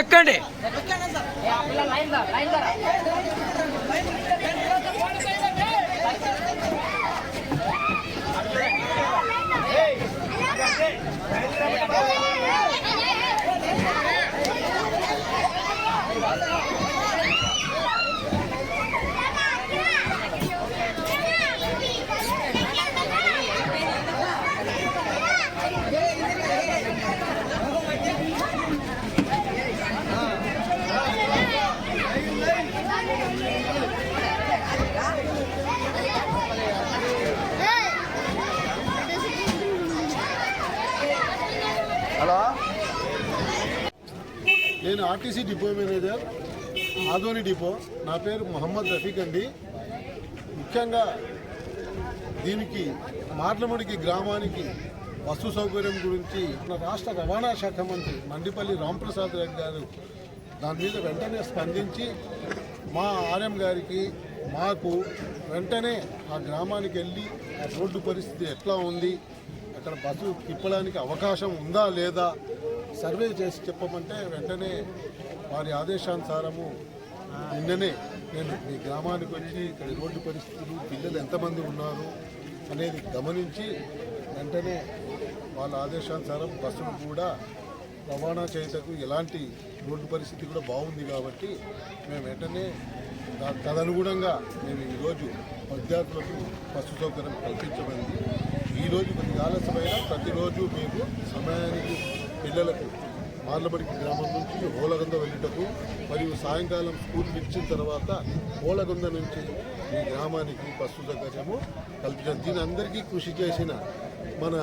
ఎక్కండి. హలో? నేను RTC depot manager Adoni depot. నా పేరు మొహమ్మద్ రఫీక్ అండి. ముఖ్యంగా దీనికి మార్లముడికి గ్రామానికి వస్తు సౌకర్యం గురించి మన రాష్ట్ర రవాణా శాఖ మంత్రి మండిపల్లి రాంప్రసాద్ రెడ్డి గారు దాని మీద వెంటనే స్పందించి మా ఆర్ఎం గారికి మాకు వెంటనే ఆ గ్రామానికి వెళ్ళి ఆ రోడ్డు పరిస్థితి ఎట్లా ఉంది అక్కడ బస్సు తిప్పడానికి అవకాశం ఉందా లేదా సర్వే చేసి చెప్పమంటే వెంటనే వారి ఆదేశానుసారము నిన్ననే నేను మీ గ్రామానికి వచ్చి ఇక్కడ రోడ్డు పరిస్థితులు పిల్లలు ఎంతమంది ఉన్నారు అనేది గమనించి వెంటనే వాళ్ళ ఆదేశానుసారం బస్సులు కూడా రవాణా చేయటకు ఎలాంటి రోడ్డు పరిస్థితి కూడా బాగుంది కాబట్టి మేము వెంటనే తదనుగుణంగా మేము ఈరోజు విద్యార్థులకు బస్సు సౌకర్యం కల్పించబడింది ఈరోజు కొద్దిగా ఆలస్యమైన ప్రతిరోజు మేము సమయానికి పిల్లలకు మార్లబడికి గ్రామం నుంచి ఓలగంద వెళ్ళుటకు మరియు సాయంకాలం స్కూల్ ఇచ్చిన తర్వాత ఓలగొంద నుంచి ఈ గ్రామానికి బస్సు సౌకర్యము కల్పించారు దీని అందరికీ కృషి చేసిన మన